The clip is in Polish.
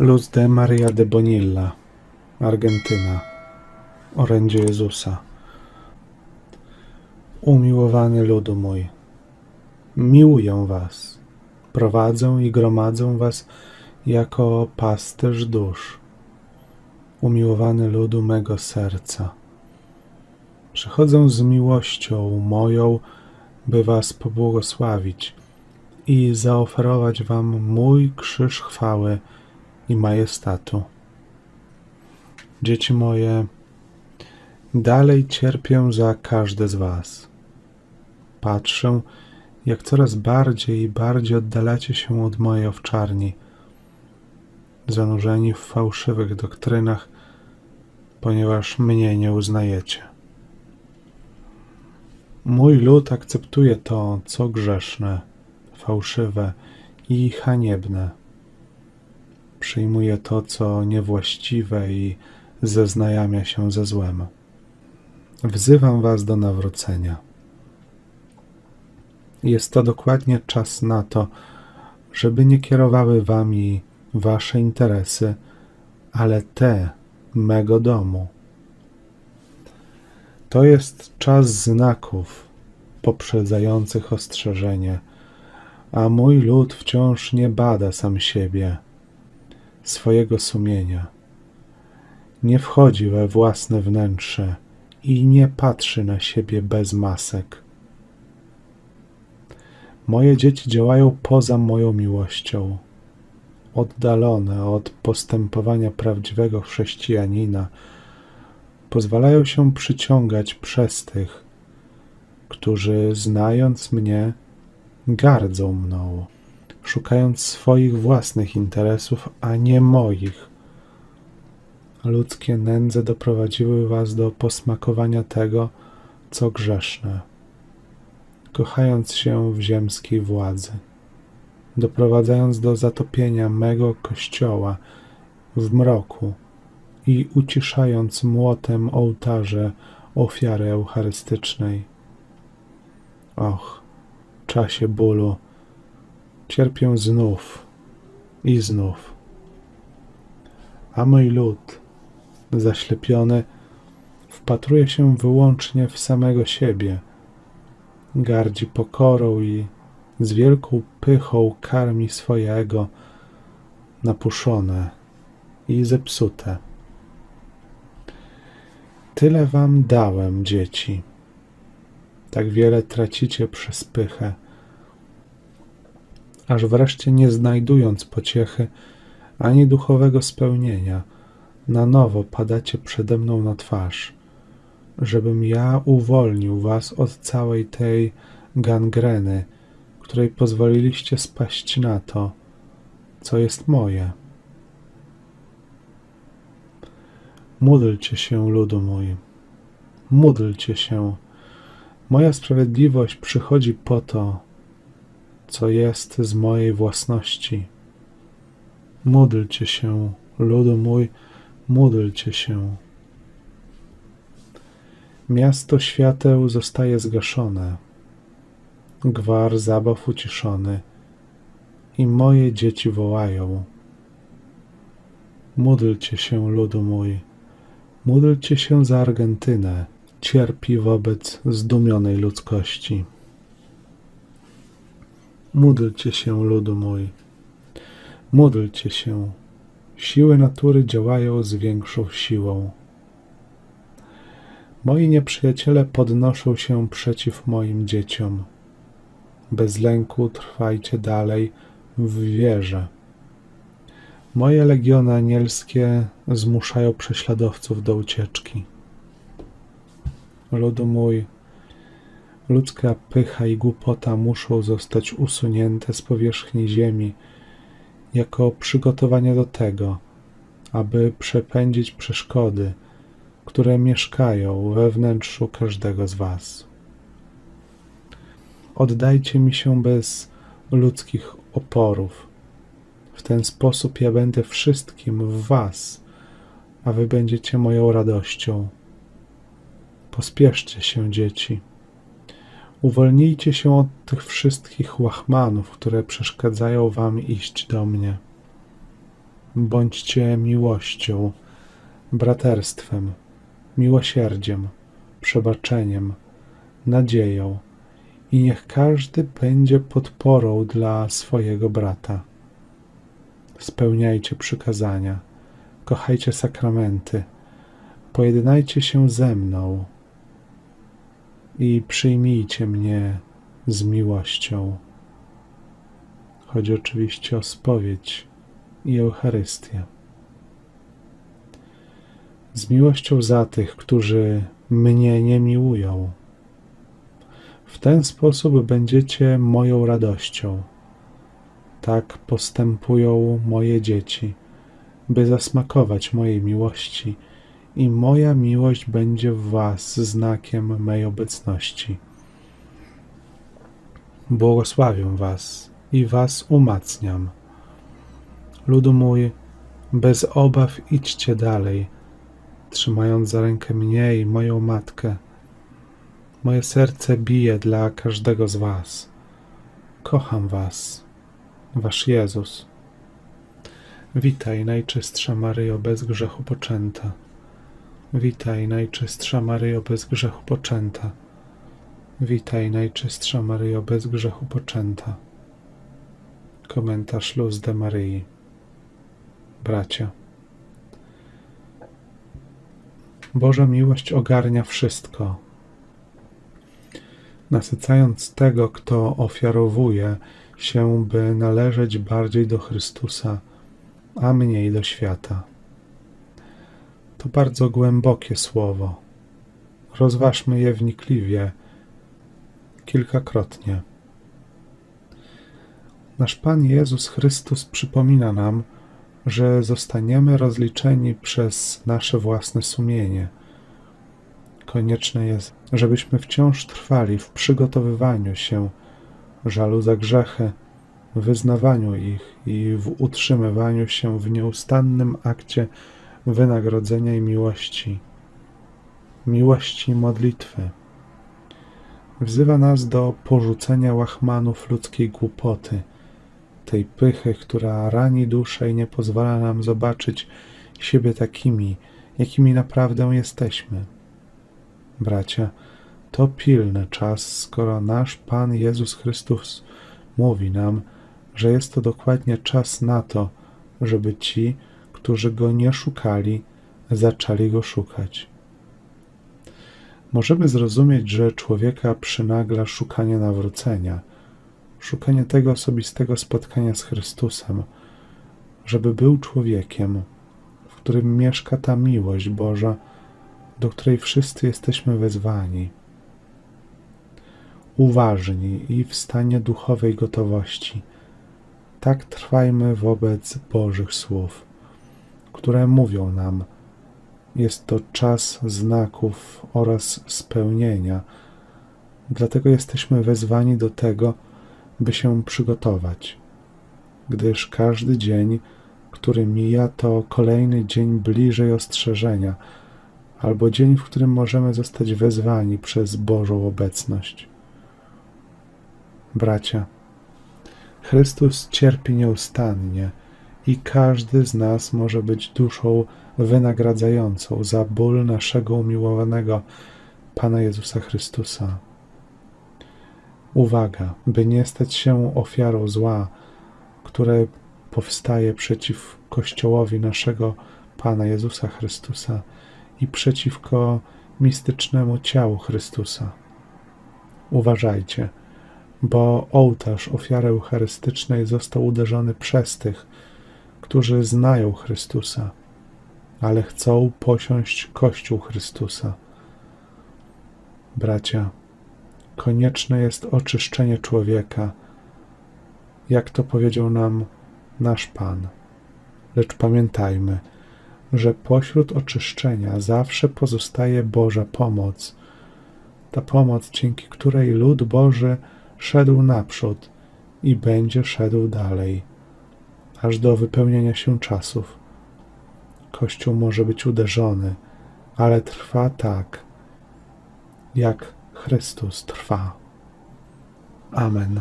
Luz de Maria de Bonilla, Argentyna. Orędzie Jezusa. Umiłowany ludu mój, miłuję was, prowadzę i gromadzę was jako pasterz dusz. Umiłowany ludu mego serca. Przychodzę z miłością moją, by was pobłogosławić i zaoferować wam mój krzyż chwały i majestatu. Dzieci moje, dalej cierpię za każde z was. Patrzę, jak coraz bardziej i bardziej oddalacie się od mojej owczarni, zanurzeni w fałszywych doktrynach, ponieważ mnie nie uznajecie. Mój lud akceptuje to, co grzeszne, fałszywe i haniebne. Przyjmuje to, co niewłaściwe i zeznajamia się ze złem. Wzywam was do nawrócenia. Jest to dokładnie czas na to, żeby nie kierowały wami wasze interesy, ale te mego domu. To jest czas znaków poprzedzających ostrzeżenie, a mój lud wciąż nie bada sam siebie, swojego sumienia. Nie wchodzi we własne wnętrze i nie patrzy na siebie bez masek. Moje dzieci działają poza moją miłością, oddalone od postępowania prawdziwego chrześcijanina, pozwalają się przyciągać przez tych, którzy, znając mnie, gardzą mną, szukając swoich własnych interesów, a nie moich. Ludzkie nędze doprowadziły was do posmakowania tego, co grzeszne, kochając się w ziemskiej władzy, doprowadzając do zatopienia mego kościoła w mroku i uciszając młotem ołtarze ofiary eucharystycznej. Och, czasie bólu, cierpię znów i znów. A mój lud, zaślepiony, wpatruje się wyłącznie w samego siebie, gardzi pokorą i z wielką pychą karmi swoje ego napuszone i zepsute. Tyle wam dałem, dzieci. Tak wiele tracicie przez pychę, aż wreszcie nie znajdując pociechy ani duchowego spełnienia, na nowo padacie przede mną na twarz, żebym ja uwolnił was od całej tej gangreny, której pozwoliliście spaść na to, co jest moje. Módlcie się, ludu mój, módlcie się. Moja sprawiedliwość przychodzi po to, co jest z mojej własności. Módlcie się, ludu mój, módlcie się. Miasto świateł zostaje zgaszone, gwar zabaw uciszony i moje dzieci wołają. Módlcie się, ludu mój, módlcie się za Argentynę, cierpi wobec zdumionej ludzkości. Módlcie się, ludu mój, módlcie się. Siły natury działają z większą siłą. Moi nieprzyjaciele podnoszą się przeciw moim dzieciom. Bez lęku trwajcie dalej w wierze. Moje legiony anielskie zmuszają prześladowców do ucieczki. Ludu mój, ludzka pycha i głupota muszą zostać usunięte z powierzchni ziemi jako przygotowanie do tego, aby przepędzić przeszkody, które mieszkają we wnętrzu każdego z Was. Oddajcie mi się bez ludzkich oporów. W ten sposób ja będę wszystkim w Was, a Wy będziecie moją radością. Pospieszcie się, dzieci. Uwolnijcie się od tych wszystkich łachmanów, które przeszkadzają Wam iść do mnie. bądźcie miłością, braterstwem, miłosierdziem, przebaczeniem, nadzieją i niech każdy będzie podporą dla swojego brata. Spełniajcie przykazania, kochajcie sakramenty, pojednajcie się ze mną i przyjmijcie mnie z miłością. Chodzi oczywiście o spowiedź i Eucharystię. Z miłością za tych, którzy mnie nie miłują. W ten sposób będziecie moją radością. Tak postępują moje dzieci, by zasmakować mojej miłości, i moja miłość będzie w Was znakiem mej obecności. Błogosławię Was i Was umacniam. Ludu mój, bez obaw idźcie dalej, trzymając za rękę mnie i moją matkę. Moje serce bije dla każdego z Was. Kocham Was, Wasz Jezus. Witaj, Najczystsza Maryjo, bez grzechu poczęta. Witaj, Najczystsza Maryjo, bez grzechu poczęta. Witaj, Najczystsza Maryjo, bez grzechu poczęta. Komentarz Luz de Maryi. Bracia. Boża miłość ogarnia wszystko. Nasycając tego, kto ofiarowuje się, by należeć bardziej do Chrystusa, a mniej do świata. To bardzo głębokie słowo. Rozważmy je wnikliwie, kilkakrotnie. Nasz Pan Jezus Chrystus przypomina nam, że zostaniemy rozliczeni przez nasze własne sumienie. Konieczne jest, żebyśmy wciąż trwali w przygotowywaniu się, żalu za grzechy, wyznawaniu ich i w utrzymywaniu się w nieustannym akcie wynagrodzenia i miłości, miłości modlitwy. Wzywa nas do porzucenia łachmanów ludzkiej głupoty, tej pychy, która rani duszę i nie pozwala nam zobaczyć siebie takimi, jakimi naprawdę jesteśmy. Bracia, to pilny czas, skoro nasz Pan Jezus Chrystus mówi nam, że jest to dokładnie czas na to, żeby ci, którzy go nie szukali, zaczęli go szukać. Możemy zrozumieć, że człowieka przynagla szukanie nawrócenia, szukanie tego osobistego spotkania z Chrystusem, żeby był człowiekiem, w którym mieszka ta miłość Boża, do której wszyscy jesteśmy wezwani. Uważni i w stanie duchowej gotowości. Tak trwajmy wobec Bożych słów, które mówią nam, jest to czas znaków oraz spełnienia. Dlatego jesteśmy wezwani do tego, by się przygotować, gdyż każdy dzień, który mija, to kolejny dzień bliżej ostrzeżenia, albo dzień, w którym możemy zostać wezwani przez Bożą obecność. Bracia, Chrystus cierpi nieustannie i każdy z nas może być duszą wynagradzającą za ból naszego umiłowanego Pana Jezusa Chrystusa. Uwaga, by nie stać się ofiarą zła, które powstaje przeciw Kościołowi naszego Pana Jezusa Chrystusa i przeciwko mistycznemu ciału Chrystusa. Uważajcie, bo ołtarz ofiary eucharystycznej został uderzony przez tych, którzy znają Chrystusa, ale chcą posiąść Kościół Chrystusa. Bracia, konieczne jest oczyszczenie człowieka, jak to powiedział nam nasz Pan. Lecz pamiętajmy, że pośród oczyszczenia zawsze pozostaje Boża pomoc. Ta pomoc, dzięki której lud Boży szedł naprzód i będzie szedł dalej, aż do wypełnienia się czasów. Kościół może być uderzony, ale trwa tak, jak Chrystus trwa. Amen.